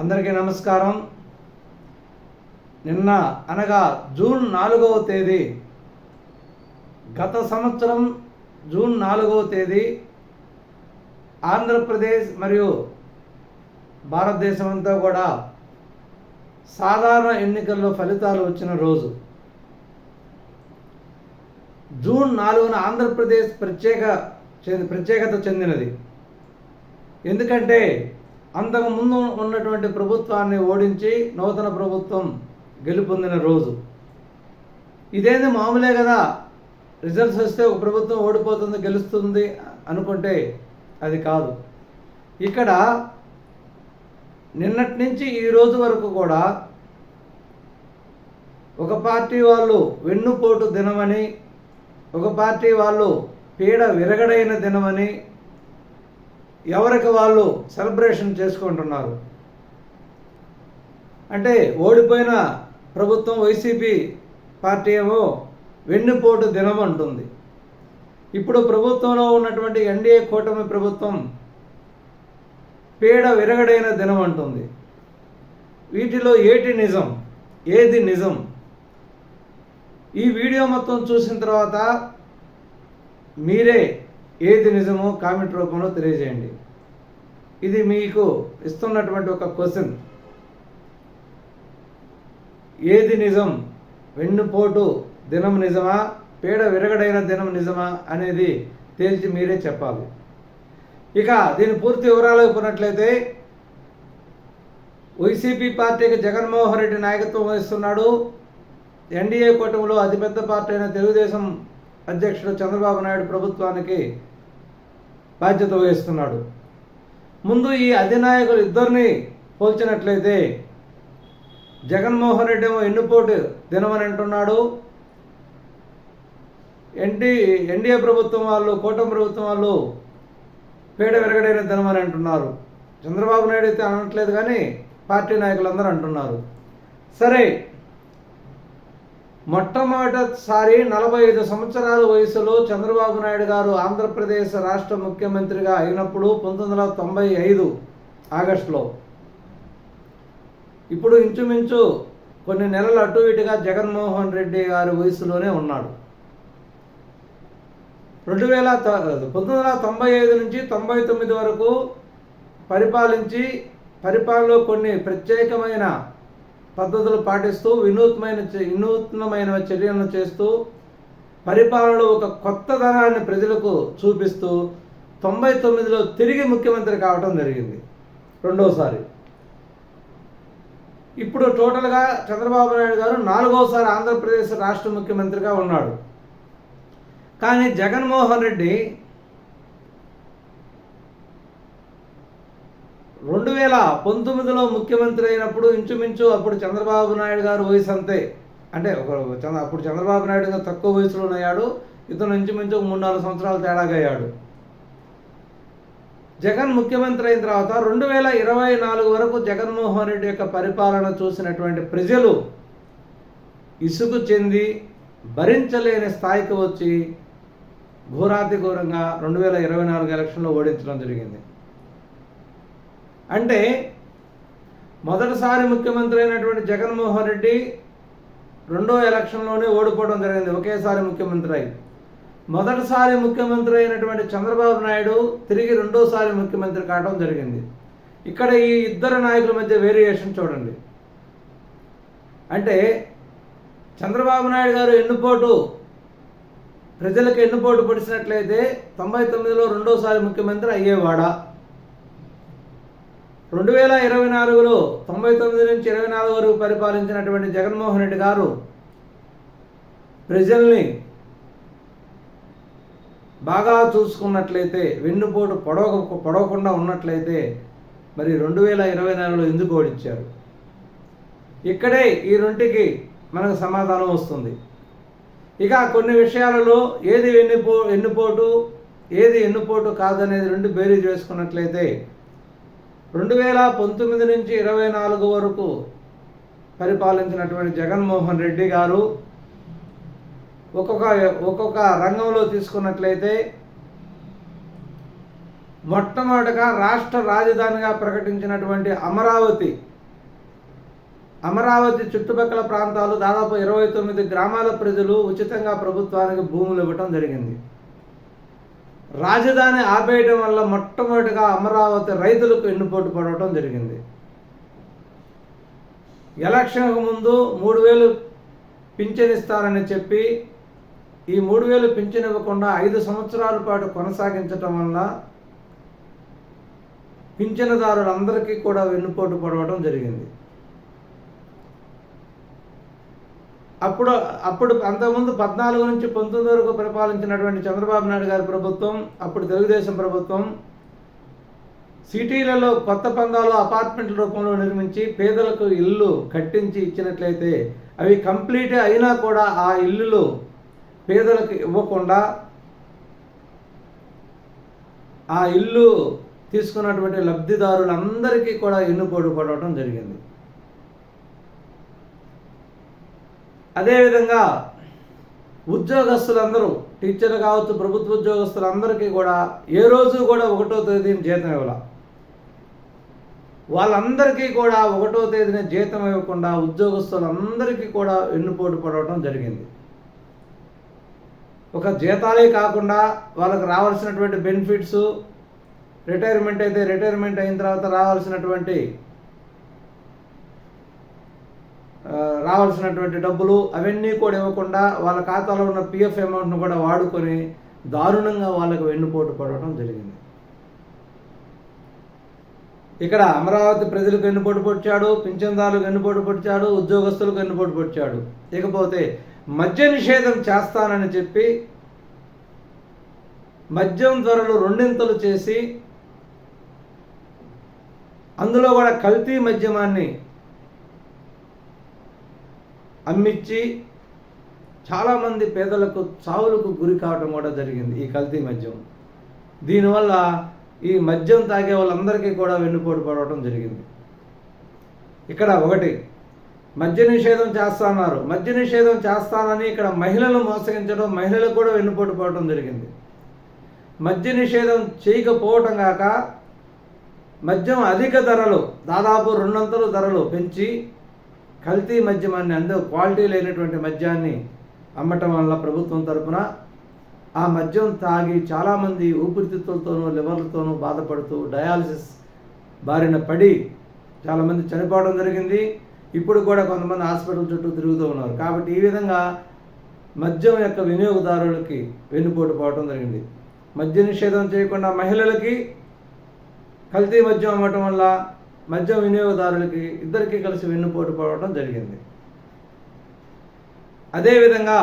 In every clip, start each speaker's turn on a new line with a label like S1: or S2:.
S1: అందరికీ నమస్కారం. నిన్న అనగా జూన్ నాలుగవ తేదీ గత సంవత్సరం జూన్ నాలుగవ తేదీ ఆంధ్రప్రదేశ్ మరియు భారతదేశం అంతా కూడా సాధారణ ఎన్నికల్లో ఫలితాలు వచ్చిన రోజు. జూన్ నాలుగున ఆంధ్రప్రదేశ్ ప్రత్యేక ప్రత్యేకత చెందినది. ఎందుకంటే అంతకు ముందు ఉన్నటువంటి ప్రభుత్వాన్ని ఓడించి నూతన ప్రభుత్వం గెలుపొందిన రోజు. ఇదేంది మామూలే కదా? రిజల్ట్స్ వస్తే ఒక ప్రభుత్వం ఓడిపోతుంది గెలుస్తుంది అనుకుంటే అది కాదు. ఇక్కడ నిన్నటి నుంచి ఈ రోజు వరకు కూడా ఒక పార్టీ వాళ్ళు వెన్నుపోటు దినమని ఒక పార్టీ వాళ్ళు పీడ విరగడైన దినమని ఎవరికి వాళ్ళు సెలబ్రేషన్ చేసుకుంటున్నారు? అంటే ఓడిపోయిన ప్రభుత్వం వైసీపీ పార్టీ ఏమో వెన్నుపోటు దినం అంటుంది. ఇప్పుడు ప్రభుత్వంలో ఉన్నటువంటి ఎన్డీఏ కూటమి ప్రభుత్వం పీడ విరగడైన దినం అంటుంది. వీటిలో ఏటి నిజం? ఏది నిజం? ఈ వీడియో మొత్తం చూసిన తర్వాత మీరే ఏది నిజమో కామెంట్ రూపంలో తెలియజేయండి. ఇది మీకు ఇస్తున్నటువంటి ఒక క్వశ్చన్. ఏది నిజం? వెన్నుపోటు దినం నిజమా? పీడ విరగడైన దినం నిజమా? అనేది తేల్చి మీరే చెప్పాలి. ఇక దీని పూర్తి వివరాలకు పోయినట్లయితే వైసీపీ పార్టీకి జగన్మోహన్ రెడ్డి నాయకత్వం వహిస్తున్నాడు. ఎన్డీఏ కూటమిలో అతిపెద్ద పార్టీ అయిన తెలుగుదేశం అధ్యక్షుడు చంద్రబాబు నాయుడు ప్రభుత్వానికి బాధ్యత వహిస్తున్నాడు. ముందు ఈ అధినాయకులు ఇద్దరిని పోల్చినట్లయితే జగన్మోహన్ రెడ్డి ఏమో ఎన్నుపోటు దినమని అంటున్నాడు. ఎన్డీ ఎన్డీఏ ప్రభుత్వం వాళ్ళు కూటమి ప్రభుత్వం వాళ్ళు పేడ విరగడైన దినమని అంటున్నారు. చంద్రబాబు నాయుడు అయితే అనట్లేదు కానీ పార్టీ నాయకులందరూ అంటున్నారు. సరే మొట్టమొదటిసారి నలభై ఐదు సంవత్సరాల వయసులో చంద్రబాబు నాయుడు గారు ఆంధ్రప్రదేశ్ రాష్ట్ర ముఖ్యమంత్రిగా అయినప్పుడు పంతొమ్మిది వందల తొంభై ఐదు ఆగస్టులో. ఇప్పుడు ఇంచుమించు కొన్ని నెలలు అటు ఇటుగా జగన్మోహన్ రెడ్డి గారి వయసులోనే ఉన్నాడు. రెండు వేల పంతొమ్మిది వందల తొంభై ఐదు నుంచి తొంభై తొమ్మిది వరకు పరిపాలించి పరిపాలనలో కొన్ని ప్రత్యేకమైన పద్ధతులు పాటిస్తూ వినూత్నమైన వినూత్నమైన చర్యలను చేస్తూ పరిపాలనలో ఒక కొత్త ధనాన్ని ప్రజలకు చూపిస్తూ తొంభై తొమ్మిదిలో తిరిగి ముఖ్యమంత్రి కావటం జరిగింది. రెండోసారి. ఇప్పుడు టోటల్గా చంద్రబాబు నాయుడు గారు నాలుగోసారి ఆంధ్రప్రదేశ్ రాష్ట్ర ముఖ్యమంత్రిగా ఉన్నాడు. కానీ జగన్మోహన్ రెడ్డి రెండు వేల పంతొమ్మిదిలో ముఖ్యమంత్రి అయినప్పుడు ఇంచుమించు అప్పుడు చంద్రబాబు నాయుడు గారు వయసు అంతే. అంటే ఒక చంద్ర అప్పుడు చంద్రబాబు నాయుడు గారు తక్కువ వయసులోనయ్యాడు ఇతను ఇంచుమించు ఒక మూడు నాలుగు సంవత్సరాలు తేడాగయ్యాడు జగన్ ముఖ్యమంత్రి అయిన తర్వాత రెండు వేల ఇరవై నాలుగు వరకు జగన్మోహన్ రెడ్డి యొక్క పరిపాలన చూసినటువంటి ప్రజలు ఇసుగు చెంది భరించలేని స్థాయికి వచ్చి ఘోరాతి ఘోరంగా రెండు వేల ఇరవై నాలుగు ఎలక్షన్లో ఓడించడం జరిగింది. అంటే మొదటిసారి ముఖ్యమంత్రి అయినటువంటి జగన్మోహన్ రెడ్డి రెండో ఎలక్షన్లోనే ఓడిపోవడం జరిగింది ఒకేసారి ముఖ్యమంత్రి అయి. మొదటిసారి ముఖ్యమంత్రి అయినటువంటి చంద్రబాబు నాయుడు తిరిగి రెండోసారి ముఖ్యమంత్రి కావడం జరిగింది. ఇక్కడ ఈ ఇద్దరు నాయకుల మధ్య వేరియేషన్ చూడండి. అంటే చంద్రబాబు నాయుడు గారు ఎన్నుపోటు ప్రజలకు ఎన్నుపోటు పొడిచినట్లయితే తొంభై తొమ్మిదిలో రెండోసారి ముఖ్యమంత్రి అయ్యేవాడా? రెండు వేల ఇరవై నాలుగులో తొంభై తొమ్మిది నుంచి ఇరవై నాలుగు వరకు పరిపాలించినటువంటి జగన్మోహన్ రెడ్డి గారు ప్రజల్ని బాగా చూసుకున్నట్లయితే వెన్నుపోటు పొడవ పొడవకుండా ఉన్నట్లయితే మరి రెండు వేల ఇరవై నాలుగులో ఎందుకు ఓడించారు? ఇక్కడే ఈ రెంటికి మనకు సమాధానం వస్తుంది. ఇక కొన్ని విషయాలలో ఏది వెన్నుపో ఎన్నుపోటు ఏది ఎన్నుపోటు కాదనేది రెండు బేరీజ్ వేసుకున్నట్లయితే రెండు వేల పంతొమ్మిది నుంచి ఇరవై నాలుగు వరకు పరిపాలించినటువంటి జగన్మోహన్ రెడ్డి గారు ఒక్కొక్క ఒక్కొక్క రంగంలో తీసుకున్నట్లయితే మొట్టమొదటగా రాష్ట్ర రాజధానిగా ప్రకటించినటువంటి అమరావతి అమరావతి చుట్టుపక్కల ప్రాంతాలు దాదాపు ఇరవై తొమ్మిది గ్రామాల ప్రజలు ఉచితంగా ప్రభుత్వానికి భూములు ఇవ్వటం జరిగింది. రాజధాని ఆపేయడం వల్ల మొట్టమొదటిగా అమరావతి రైతులకు ఎన్నుపోటు పడవటం జరిగింది. ఎలక్షన్కు ముందు మూడు వేలు పింఛనిస్తారని చెప్పి ఈ మూడు వేలు పింఛనివ్వకుండా ఐదు సంవత్సరాల పాటు కొనసాగించటం వల్ల పింఛనదారులందరికీ కూడా వెన్నుపోటు పడవటం జరిగింది. అప్పుడు అప్పుడు అంతకుముందు పద్నాలుగు నుంచి పంతొమ్మిది వరకు పరిపాలించినటువంటి చంద్రబాబు నాయుడు గారి ప్రభుత్వం అప్పుడు తెలుగుదేశం ప్రభుత్వం సిటీలలో కొత్త పందాలు అపార్ట్మెంట్ల రూపంలో నిర్మించి పేదలకు ఇల్లు కట్టించి ఇచ్చినట్లయితే అవి కంప్లీట్ అయినా కూడా ఆ ఇల్లులు పేదలకు ఇవ్వకుండా ఆ ఇల్లు తీసుకున్నటువంటి లబ్ధిదారులందరికీ కూడా ఎన్నుపోటు పడవటం జరిగింది. అదేవిధంగా ఉద్యోగస్తులందరూ టీచర్లు కావచ్చు ప్రభుత్వ ఉద్యోగస్తులందరికీ కూడా ఏ రోజు కూడా ఒకటో తేదీని జీతం ఇవ్వాల. వాళ్ళందరికీ కూడా ఒకటో తేదీన జీతం ఇవ్వకుండా ఉద్యోగస్తులందరికీ కూడా వెన్నుపోటు పడవటం జరిగింది. ఒక జీతాలే కాకుండా వాళ్ళకి రావాల్సినటువంటి బెనిఫిట్స్ రిటైర్మెంట్ అయితే రిటైర్మెంట్ అయిన తర్వాత రావాల్సినటువంటి ఆ, రావాల్సినటువంటి డబ్బులు అవన్నీ కూడా ఇవ్వకుండా వాళ్ళ ఖాతాలో ఉన్న పిఎఫ్ అమౌంట్ను కూడా వాడుకొని దారుణంగా వాళ్ళకు వెన్నుపోటు పడటం జరిగింది. ఇక్కడ అమరావతి ప్రజలకు వెన్నుపోటు పొడిచాడు పింఛన్దారులకు వెన్నుపోటు పొడిచాడు ఉద్యోగస్తులకు వెన్నుపోటు పొడిచాడు. ఇకపోతే మద్య నిషేధం చేస్తానని చెప్పి మద్యం ధరలు రెండింతలు చేసి అందులో కూడా కల్తీ మద్యమాన్ని అమ్మిచ్చి చాలామంది పేదలకు చావులకు గురి కావడం కూడా జరిగింది ఈ కల్తీ మద్యం. దీనివల్ల ఈ మద్యం తాగే వాళ్ళందరికీ కూడా వెన్నుపోటు పడవటం జరిగింది. ఇక్కడ ఒకటి మద్య నిషేధం చేస్తాన్నారు. మద్య నిషేధం చేస్తానని ఇక్కడ మహిళలు మోసగించడం మహిళలకు కూడా వెన్నుపోటు పడటం జరిగింది. మద్య నిషేధం చేయకపోవటం కాక మద్యం అధిక ధరలు దాదాపు రెండొంతలు ధరలు పెంచి కల్తీ మద్యమాన్ని అందరూ క్వాలిటీ లేనటువంటి మద్యాన్ని అమ్మటం వల్ల ప్రభుత్వం తరపున ఆ మద్యం తాగి చాలామంది ఊపిరితిత్తులతోనూ లివర్లతోనూ బాధపడుతూ డయాలసిస్ బారిన పడి చాలామంది చనిపోవడం జరిగింది. ఇప్పుడు కూడా కొంతమంది హాస్పిటల్ చుట్టూ తిరుగుతూ ఉన్నారు. కాబట్టి ఈ విధంగా మద్యం యొక్క వినియోగదారులకి వెన్నుపోటు పోవడం జరిగింది. మద్య నిషేధం చేయకుండా మహిళలకి కల్తీ మద్యం అమ్మటం వల్ల మద్యం వినియోగదారులకి ఇద్దరికీ కలిసి వెన్నుపోటు పడటం జరిగింది. అదేవిధంగా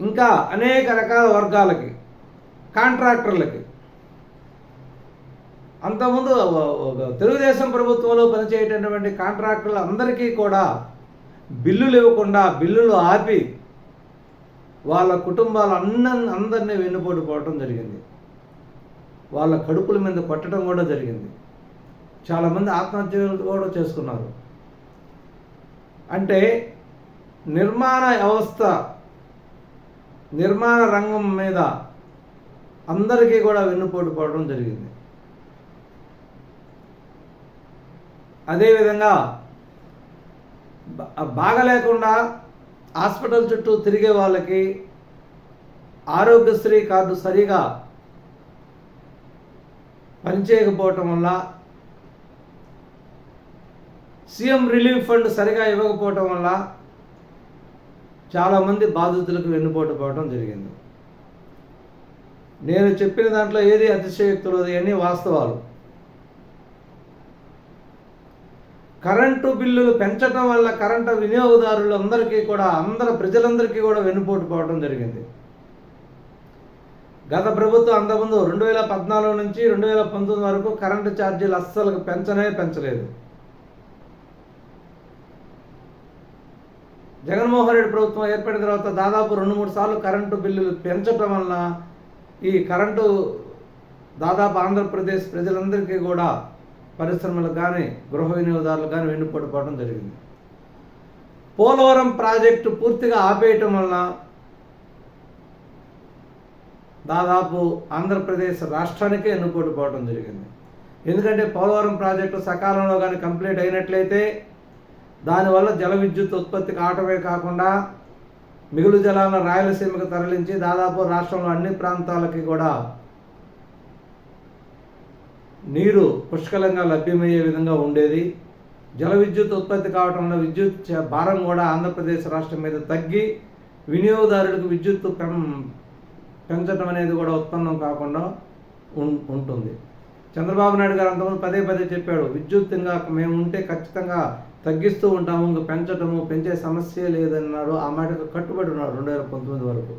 S1: ఇంకా అనేక రకాల వర్గాలకి కాంట్రాక్టర్లకి అంతకుముందు తెలుగుదేశం ప్రభుత్వంలో పనిచేయటటువంటి కాంట్రాక్టర్లు అందరికీ కూడా బిల్లులు ఇవ్వకుండా బిల్లులు ఆపి వాళ్ళ కుటుంబాలు అన్న అందరినీ వెన్నుపోటు పోవటం జరిగింది. వాళ్ళ కడుపుల మీద కొట్టడం కూడా జరిగింది. చాలామంది ఆత్మహత్యలు కూడా చేసుకున్నారు. అంటే నిర్మాణ వ్యవస్థ నిర్మాణ రంగం మీద అందరికీ కూడా వెన్నుపోటు పడడం జరిగింది. అదేవిధంగా బా- బాగలేకుండా హాస్పిటల్ చుట్టూ తిరిగే వాళ్ళకి ఆరోగ్యశ్రీ కార్డు సరిగా పనిచేయకపోవటం వల్ల సీఎం రిలీఫ్ ఫండ్ సరిగా ఇవ్వకపోవటం వల్ల చాలామంది బాధితులకు వెన్నుపోటు పోవడం జరిగింది. నేను చెప్పిన దాంట్లో ఏది అతిశయోక్తులు అని వాస్తవాలు. కరెంటు బిల్లులు పెంచడం వల్ల కరెంటు వినియోగదారులందరికీ కూడా అందరు ప్రజలందరికీ కూడా వెన్నుపోటు పోవడం జరిగింది. గత ప్రభుత్వం అంతకుముందు రెండు వేల పద్నాలుగు నుంచి రెండు వేల పంతొమ్మిది వరకు కరెంటు ఛార్జీలు అస్సలు పెంచనే పెంచలేదు. జగన్మోహన్ రెడ్డి ప్రభుత్వం ఏర్పడిన తర్వాత దాదాపు రెండు మూడు సార్లు కరెంటు బిల్లులు పెంచటం వలన ఈ కరెంటు దాదాపు ఆంధ్రప్రదేశ్ ప్రజలందరికీ కూడా పరిశ్రమలకు కానీ గృహ వినియోగదారులకు కానీ వెన్నుపడిపోవడం జరిగింది. పోలవరం ప్రాజెక్టు పూర్తిగా ఆపేయటం వలన దాదాపు ఆంధ్రప్రదేశ్ రాష్ట్రానికే ఎన్నుకోటు పోవడం జరిగింది. ఎందుకంటే పోలవరం ప్రాజెక్టు సకాలంలో కానీ కంప్లీట్ అయినట్లయితే దానివల్ల జల విద్యుత్ ఉత్పత్తి కావటమే కాకుండా మిగులు జలాలను రాయలసీమకు తరలించి దాదాపు రాష్ట్రంలో అన్ని ప్రాంతాలకి కూడా నీరు పుష్కలంగా లభ్యమయ్యే విధంగా ఉండేది. జల విద్యుత్ ఉత్పత్తి కావటంలో విద్యుత్ భారం కూడా ఆంధ్రప్రదేశ్ రాష్ట్రం మీద తగ్గి వినియోగదారులకు విద్యుత్ పెంచడం అనేది కూడా ఉత్పన్నం కాకుండా ఉం- ఉంటుంది. చంద్రబాబు నాయుడు గారు అంతకుముందు పదే పదే చెప్పాడు విద్యుత్ ఇంకా మేము ఉంటే ఖచ్చితంగా తగ్గిస్తూ ఉంటాము ఇంకా పెంచటము పెంచే సమస్య లేదన్నారు ఆ మాటకు కట్టుబడి ఉన్నారు రెండు వేల పంతొమ్మిది వరకు.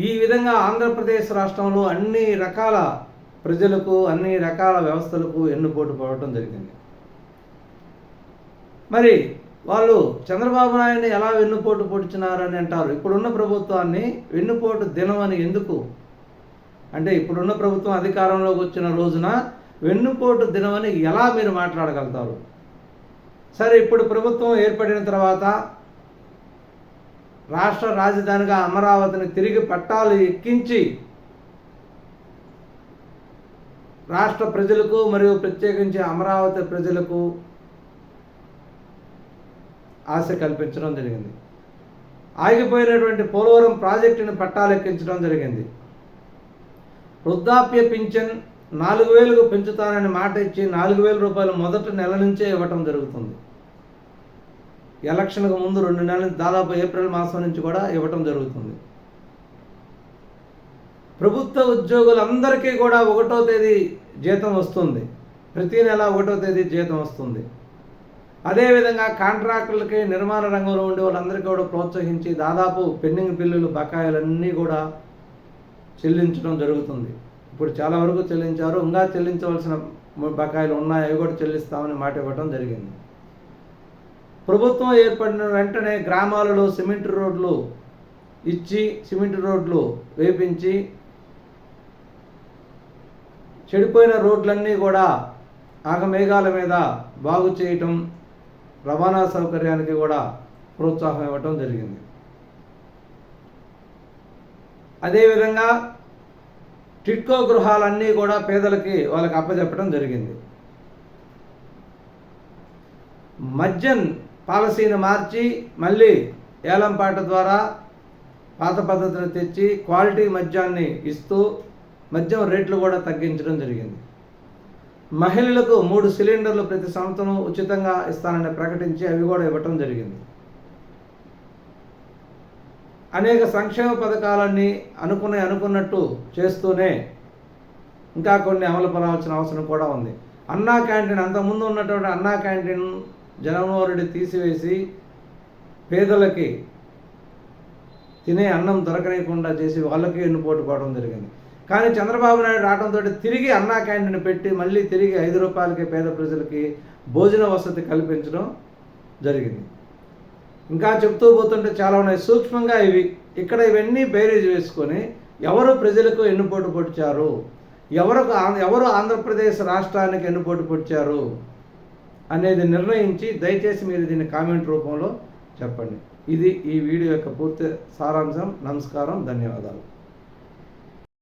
S1: ఈ విధంగా ఆంధ్రప్రదేశ్ రాష్ట్రంలో అన్ని రకాల ప్రజలకు అన్ని రకాల వ్యవస్థలకు ఎన్నుపోటు పడటం జరిగింది. మరి వాళ్ళు చంద్రబాబు నాయుడిని ఎలా వెన్నుపోటు పొడిచినారని అంటారు. ఇప్పుడున్న ప్రభుత్వాన్ని వెన్నుపోటు దినం అని ఎందుకు? అంటే ఇప్పుడున్న ప్రభుత్వం అధికారంలోకి వచ్చిన రోజున వెన్నుపోటు దినం అని ఎలా మీరు మాట్లాడగలుగుతారు? సరే ఇప్పుడు ప్రభుత్వం ఏర్పడిన తర్వాత రాష్ట్ర రాజధానిగా అమరావతిని తిరిగి పట్టాలు ఎక్కించి రాష్ట్ర ప్రజలకు మరియు ప్రత్యేకించి అమరావతి ప్రజలకు ఆశ కల్పించడం జరిగింది. ఆగిపోయినటువంటి పోలవరం ప్రాజెక్టుని పట్టాలెక్కించడం జరిగింది. వృద్ధాప్య పింఛన్ నాలుగు వేలకు పెంచుతానని మాట ఇచ్చి నాలుగు వేల రూపాయలు మొదటి నెల నుంచే ఇవ్వటం జరుగుతుంది. ఎలక్షన్కు ముందు రెండు నెలల దాదాపు ఏప్రిల్ మాసం నుంచి కూడా ఇవ్వటం జరుగుతుంది. ప్రభుత్వ ఉద్యోగులందరికీ కూడా ఒకటో తేదీ జీతం వస్తుంది. ప్రతి నెల ఒకటో తేదీ జీతం వస్తుంది. అదేవిధంగా కాంట్రాక్టులకి నిర్మాణ రంగంలో ఉండే వాళ్ళందరికీ కూడా ప్రోత్సహించి దాదాపు పెండింగ్ బిల్లులు బకాయిలన్నీ కూడా చెల్లించడం జరుగుతుంది. ఇప్పుడు చాలా వరకు చెల్లించారు. ఇంకా చెల్లించవలసిన బకాయిలు ఉన్నాయి. అవి కూడా చెల్లిస్తామని మాట ఇవ్వడం జరిగింది. ప్రభుత్వం ఏర్పడిన వెంటనే గ్రామాలలో సిమెంట్ రోడ్లు ఇచ్చి సిమెంట్ రోడ్లు వేపించి చెడిపోయిన రోడ్లన్నీ కూడా ఆగమేఘాల మీద బాగు చేయటం రవాణా సౌకర్యానికి కూడా ప్రోత్సాహం ఇవ్వటం జరిగింది. అదేవిధంగా టిట్కో గృహాలన్నీ కూడా పేదలకి వాళ్ళకి అప్పచెప్పడం జరిగింది. మద్యం పాలసీని మార్చి మళ్ళీ ఏలంపాట ద్వారా పాత పద్ధతిని తెచ్చి క్వాలిటీ మద్యాన్ని ఇస్తూ మద్యం రేట్లు కూడా తగ్గించడం జరిగింది. మహిళలకు మూడు సిలిండర్లు ప్రతి సంవత్సరం ఉచితంగా ఇస్తానని ప్రకటించి అవి కూడా ఇవ్వటం జరిగింది. అనేక సంక్షేమ పథకాలన్నీ అనుకునే అనుకున్నట్టు చేస్తూనే ఇంకా కొన్ని అమలు పరాల్సిన అవసరం కూడా ఉంది. అన్నా క్యాంటీన్ అంతకుముందు ఉన్నటువంటి అన్నా క్యాంటీన్ జగన్మోహన్ రెడ్డి తీసివేసి పేదలకి తినే అన్నం దొరకనీయకుండా చేసి వాళ్ళకి ఎన్నుపోటు పోవడం జరిగింది. కానీ చంద్రబాబు నాయుడు రావడంతో తిరిగి అన్నా క్యాంటీన్ పెట్టి మళ్ళీ తిరిగి ఐదు రూపాయలకి పేద ప్రజలకి భోజన వసతి కల్పించడం జరిగింది. ఇంకా చెప్తూ పోతుంటే చాలా ఉన్నాయి. సూక్ష్మంగా ఇవి. ఇక్కడ ఇవన్నీ బేరీజ్ వేసుకొని ఎవరు ప్రజలకు ఎన్నుపోటు పొడిచారు? ఎవరికి ఎవరు ఆంధ్రప్రదేశ్ రాష్ట్రానికి ఎన్నుపోటు పొడిచారు? అనేది నిర్ణయించి దయచేసి మీరు దీన్ని కామెంట్ రూపంలో చెప్పండి. ఇది ఈ వీడియో యొక్క పూర్తి సారాంశం. నమస్కారం. ధన్యవాదాలు.